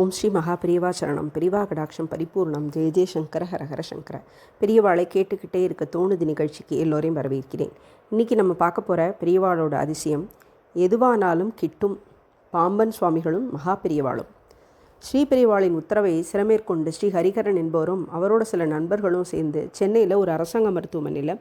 ஓம் ஸ்ரீ மகா பிரியவா சரணம். பிரிவா கடாட்சம் பரிபூர்ணம். ஜெய ஜெயசங்கர ஹரஹர சங்கர. பெரியவாளை கேட்டுக்கிட்டே இருக்க தோணுது நிகழ்ச்சிக்கு எல்லோரையும் வரவேற்கிறேன். இன்றைக்கி நம்ம பார்க்க போகிற பெரியவாளோட அதிசயம் எதுவானாலும் கிட்டும் பாம்பன் சுவாமிகளும் மகா பெரியவாளும் ஸ்ரீ பெரியவாளின் உத்தரவை சிறமேற்கொண்டு ஸ்ரீ ஹரிகரன் என்பவரும் அவரோட சில நண்பர்களும் சேர்ந்து சென்னையில் ஒரு அரசாங்க மருத்துவமனையில்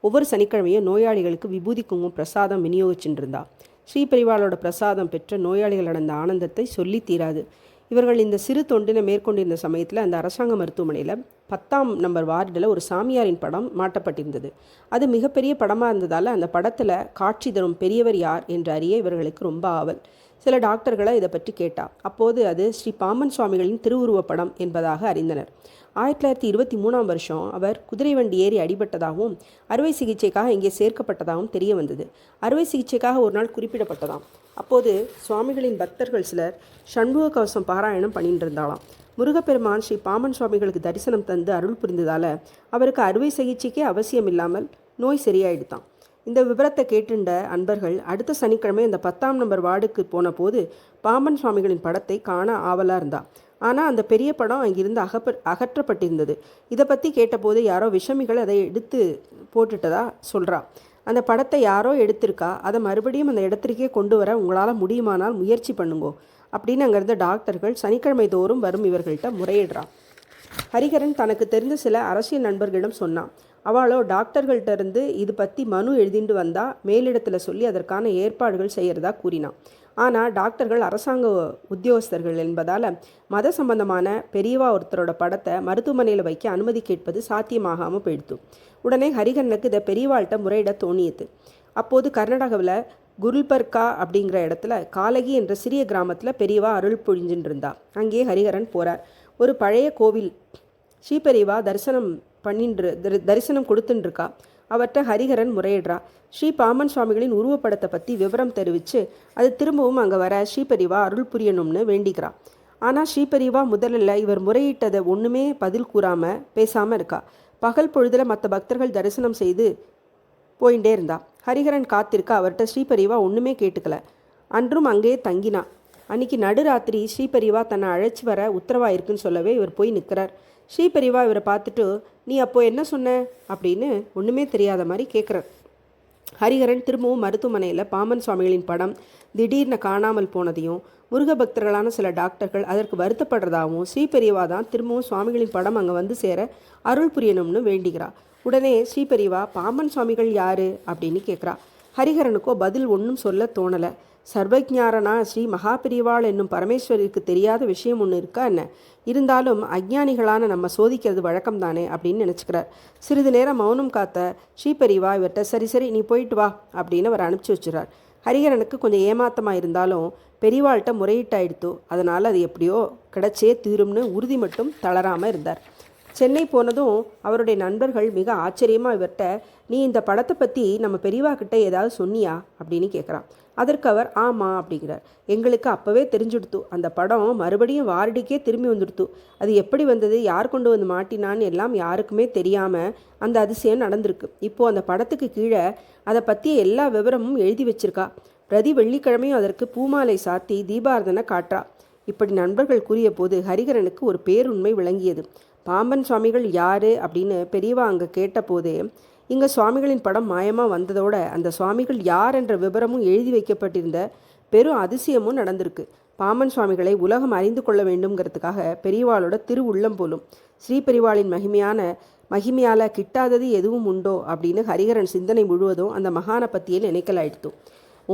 ஒவ்வொரு சனிக்கிழமையும் நோயாளிகளுக்கு விபூதி குங்குமம் பிரசாதம் விநியோகிச்சுட்டு இருந்தா. ஸ்ரீ பெரியவாளோட பிரசாதம் பெற்ற நோயாளிகள் அடைந்த ஆனந்தத்தை சொல்லி தீராது. இவர்கள் இந்த சிறு தொண்டினை மேற்கொண்டிருந்த சமயத்தில் அந்த அரசாங்க மருத்துவமனையில் பத்தாம் நம்பர் வார்டில் ஒரு சாமியாரின் படம் மாட்டப்பட்டிருந்தது. அது மிகப்பெரிய படமாக இருந்ததால் அந்த படத்தில் காட்சி தரும் பெரியவர் யார் என்று அறிய இவர்களுக்கு ரொம்ப ஆவல். சில டாக்டர்களை இதை பற்றி கேட்டா. அப்போது அது ஸ்ரீ பாமன் சுவாமிகளின் திருவுருவப் படம் என்பதாக அறிந்தனர். ஆயிரத்தி தொள்ளாயிரத்தி இருபத்தி மூணாம் வருஷம் அவர் குதிரை வண்டி ஏறி அடிபட்டதாகவும் அறுவை சிகிச்சைக்காக இங்கே சேர்க்கப்பட்டதாகவும் தெரிய வந்தது. அறுவை சிகிச்சைக்காக ஒரு நாள் குறிப்பிடப்பட்டதாம். அப்போது சுவாமிகளின் பக்தர்கள் சிலர் சண்முக கவசம் பாராயணம் பண்ணிட்டு இருந்தாலாம் முருகப்பெருமான் ஸ்ரீ பாமன் சுவாமிகளுக்கு தரிசனம் தந்து அருள் புரிந்ததால் அவருக்கு அறுவை சிகிச்சைக்கே அவசியம் இல்லாமல் நோய் சரியாயிடுதான். இந்த விவரத்தை கேட்டுண்ட அன்பர்கள் அடுத்த சனிக்கிழமை அந்த பத்தாம் நம்பர் வார்டுக்கு போன போது பாமன் சுவாமிகளின் படத்தை காண ஆவலாக இருந்தா. ஆனால் அந்த பெரிய படம் அங்கிருந்து அகப்ப அகற்றப்பட்டிருந்தது. இதை பற்றி கேட்டபோது யாரோ விஷமிகள் அதை எடுத்து போட்டுட்டதா சொல்கிறா அந்த படத்தை யாரோ எடுத்திருக்கா அதை மறுபடியும் அந்த இடத்திற்கே கொண்டு வர உங்களால் முடியுமானால் முயற்சி பண்ணுங்கோ அப்படின்னு அங்கேருந்து டாக்டர்கள் சனிக்கிழமை தோறும் வரும் இவர்கள்ட்ட முறையிடுறான். ஹரிஹரன் தனக்கு தெரிந்த சில அரசியல் நண்பர்களிடம் சொன்னான். அவளோ டாக்டர்கள்ட்ட இருந்து இது பற்றி மனு எழுதிட்டு வந்தால் மேலிடத்தில் சொல்லி அதற்கான ஏற்பாடுகள் செய்கிறதா கூறினான். ஆனால் டாக்டர்கள் அரசாங்க உத்தியோகஸ்தர்கள் என்பதால் மத சம்பந்தமான பெரியவா ஒருத்தரோட படத்தை மருத்துவமனையில் வைக்க அனுமதி கேட்பது சாத்தியமாகாமல் போயிடுத்து. உடனே ஹரிகரனுக்கு இதை பெரியவாள்கிட்ட முறையிட தோணியது. அப்போது கர்நாடகாவில் குருல்பர்கா அப்படிங்கிற இடத்துல காலகி என்ற சிறிய கிராமத்தில் பெரியவா அருள் பொழிஞ்சுட்டு இருந்தா. அங்கே ஹரிஹரன் போகிறார் ஒரு பழைய கோவில். ஸ்ரீபெரிவா தரிசனம் பண்ணின்று தரிசனம் கொடுத்துட்டுருக்கா அவர்கிட்ட ஹரிஹரன் முறையிடுறா. ஸ்ரீ பாமன் சுவாமிகளின் உருவப்படத்தை பற்றி விவரம் தெரிவித்து அது திரும்பவும் அங்கே வர ஸ்ரீபெரிவா அருள் புரியணும்னு வேண்டிக்கிறா. ஆனால் ஸ்ரீபெரிவா முதலில் இவர் முறையிட்டதை ஒன்றுமே பதில் கூறாமல் பேசாமல் இருக்கா. பகல் பொழுதில் மற்ற பக்தர்கள் தரிசனம் செய்து போயிட்டே இருந்தா. ஹரிஹரன் காத்திருக்க அவர்கிட்ட ஸ்ரீபெரிவா ஒன்றுமே கேட்டுக்கல. அன்றும் அங்கேயே தங்கினான் அன்னைக்கு நடுராத்திரி ஸ்ரீபெரிவா தன்னை அழைச்சி வர உத்தரவாயிருக்குன்னு சொல்லவே இவர் போய் நிற்கிறார் ஸ்ரீபெரிவா இவரை பார்த்துட்டு நீ அப்போ என்ன சொன்ன? அப்படின்னு ஒன்றுமே தெரியாத மாதிரி கேட்குறார் ஹரிஹரன் திரும்பவும் மருத்துவமனையில் பாமன் சுவாமிகளின் படம் திடீர்னு காணாமல் போனதையும் முருக பக்தர்களான சில டாக்டர்கள் அதற்கு வருத்தப்படுறதாகவும் ஸ்ரீபெரியவா தான் திரும்பவும் சுவாமிகளின் படம் அங்கே வந்து சேர அருள் புரியணும்னு வேண்டிக்கிறா. உடனே ஸ்ரீபெரியவா பாமன் சுவாமிகள் யாரு? அப்படின்னு கேட்குறா ஹரிஹரனுக்கோ பதில் ஒன்றும் சொல்ல தோணலை. சர்வஜாரனா ஸ்ரீ மகாபிரிவாள் என்னும் பரமேஸ்வரிக்கு தெரியாத விஷயம் ஒன்று இருக்கா என்ன? இருந்தாலும் அஜ்ஞானிகளான நம்ம சோதிக்கிறது வழக்கம் தானே அப்படின்னு நினச்சிக்கிறார். சிறிது நேரம் மௌனம் காத்த ஸ்ரீபெரிவா இவர்கிட்ட சரி சரி நீ போயிட்டு வா அப்படின்னு அவர் அனுப்பிச்சி வச்சுறார். ஹரிஹரனுக்கு கொஞ்சம் ஏமாத்தமாக இருந்தாலும் பெரியவாள்கிட்ட முறையிட்டாயிடுத்தோ அதனால் அது எப்படியோ கிடச்சே தீரும்னு உறுதி மட்டும் தளராமல் இருந்தார். சென்னை போனதும் அவருடைய நண்பர்கள் மிக ஆச்சரியமாக இவர்கிட்ட நீ இந்த படத்தை பற்றி நம்ம பெரியவா கிட்ட ஏதாவது சொன்னியா? அப்படின்னு கேட்குறான் அதற்கு அவர் ஆமாம் அப்படிங்கிறார். எங்களுக்கு அப்போவே தெரிஞ்சுடுத்து. அந்த படம் மறுபடியும் வார்டுக்கே திரும்பி வந்துடுத்து. அது எப்படி வந்தது? யார் கொண்டு வந்து மாட்டினான்னு எல்லாம் யாருக்குமே தெரியாமல் அந்த அதிசயம் நடந்திருக்கு. இப்போது அந்த படத்துக்கு கீழே அதை பற்றிய எல்லா விவரமும் எழுதி வச்சிருக்கா. பிரதி வெள்ளிக்கிழமையும் அதற்கு பூமாலை சாத்தி தீபாரதனை காட்டுறா இப்படி நண்பர்கள் கூறிய போது ஹரிகரனுக்கு ஒரு பேருண்மை விளங்கியது. பாம்பன் சுவாமிகள் யார்? அப்படின்னு பெரியவா அங்கே கேட்டபோதே இங்கே சுவாமிகளின் படம் மாயமாக வந்ததோட அந்த சுவாமிகள் யார் என்ற விவரமும் எழுதி வைக்கப்பட்டிருந்த பெரும் அதிசயமும் நடந்திருக்கு. பாமன் சுவாமிகளை உலகம் அறிந்து கொள்ள வேண்டும்ங்கிறதுக்காக பெரியவாளோட திரு உள்ளம் போலும் ஸ்ரீ பெரிவாளின் மகிமையான மகிமையால் கிட்டாதது எதுவும் உண்டோ அப்படின்னு ஹரிஹரன் சிந்தனை முழுவதும் அந்த மகான பத்தியே நினைக்கலாயிடுத்தும்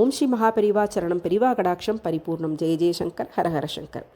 ஓம் ஸ்ரீ மகாபெரிவா சரணம் பெரிவா கடாட்சம் பரிபூர்ணம். ஜெய ஜெயசங்கர் ஹரஹர சங்கர்.